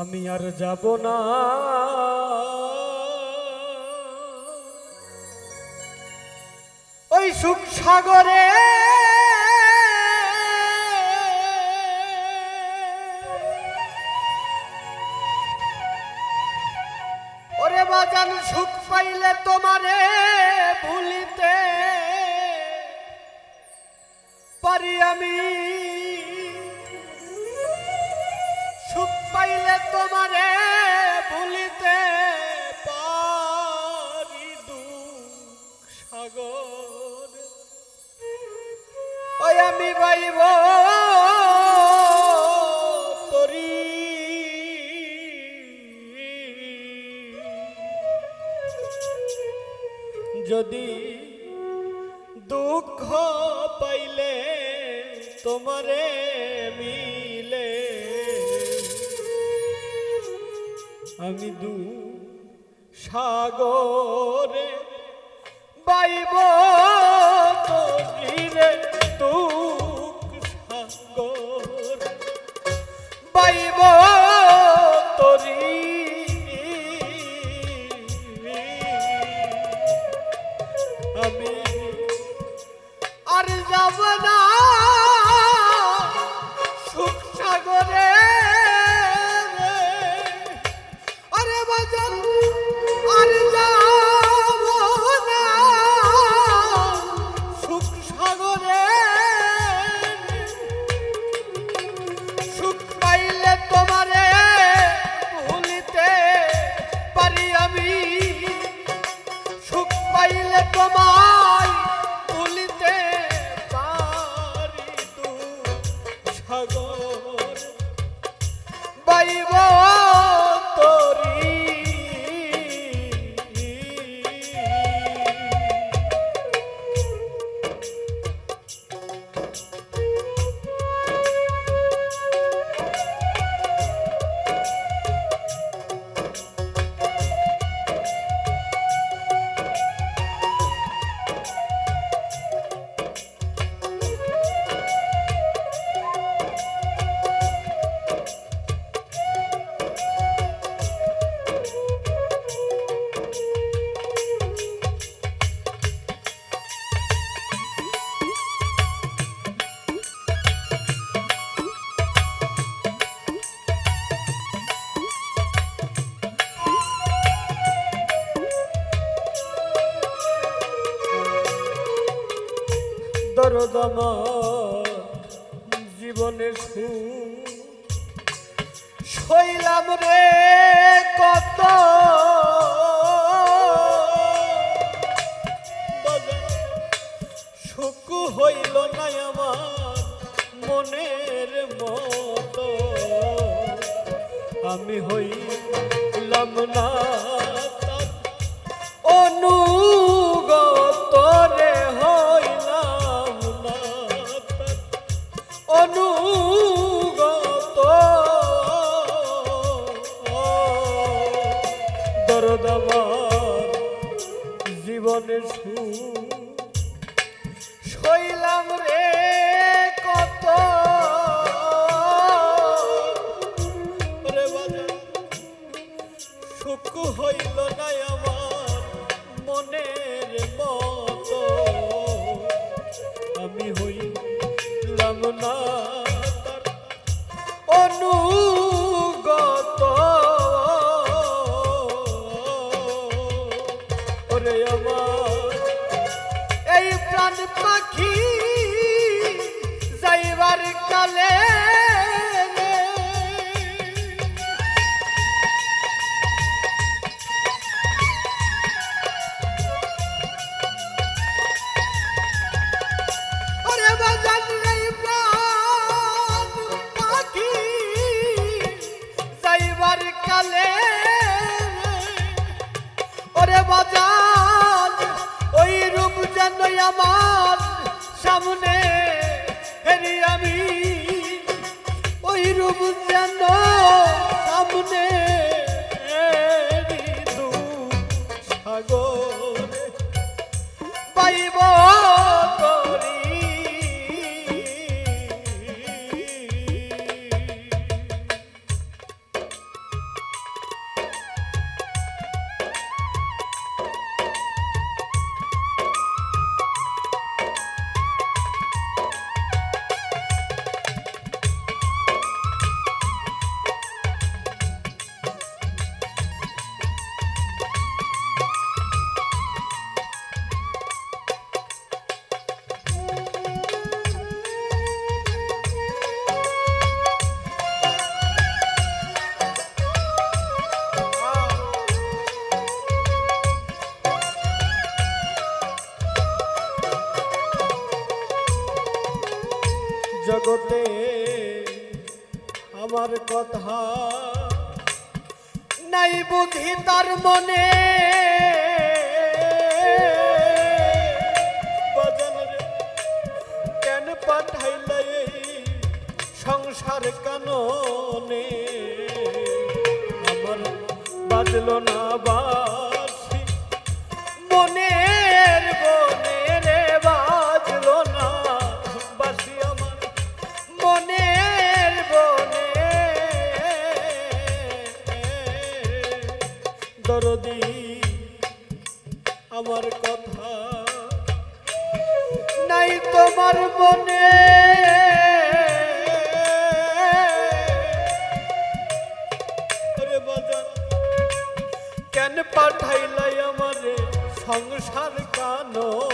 আমি আর যাব না। ওই সুখ সাগরে যাইব তরি। যদি দুঃখ পাইলে তোমারে মিলে আমি দু সাগরে বাইব তো তুই দম জীবনে শৈলাম রে কত। সুখ হইল না আমার মনের মতো। আমি হইলাম না Oh. প্রাণ পাখি আমার সামনে হেরি আমি ওই রূপ যেন সামনে নাই বুঝি তার মনে। কেন পাঠাইল সংসার কাননে? আমার বাজল না বাসি মনের বোধ। 성을 살까 너?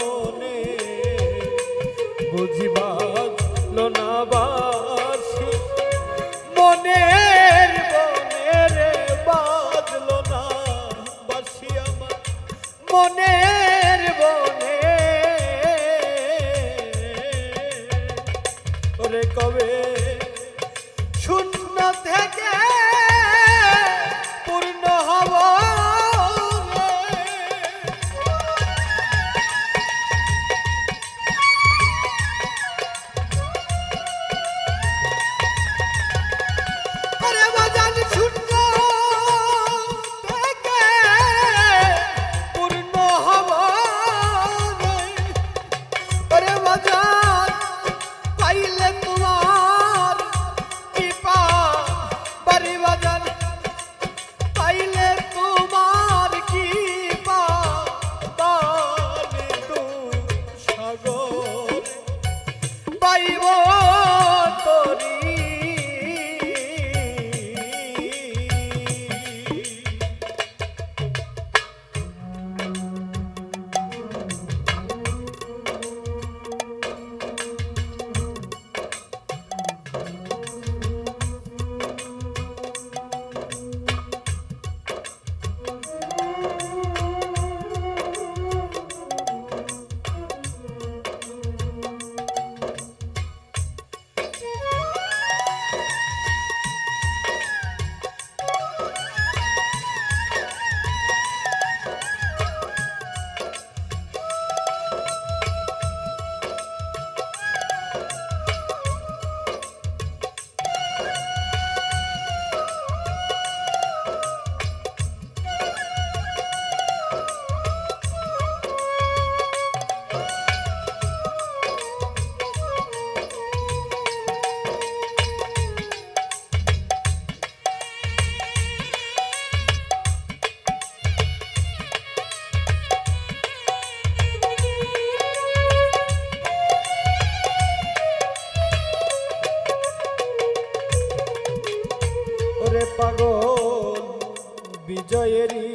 বিজয়েরই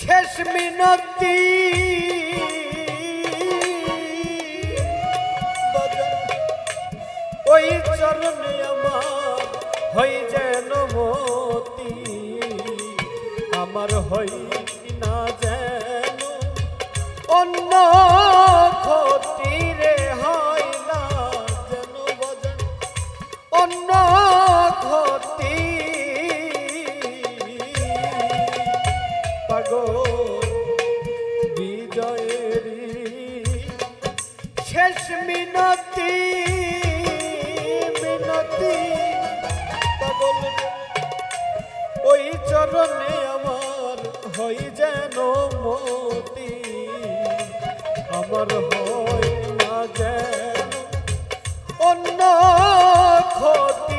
শেষ মিনতি। ওই চরণে আমার হই যেন মতি। আমার হই হই যেন মতি আমার হয় না যেন অন্য ক্ষতি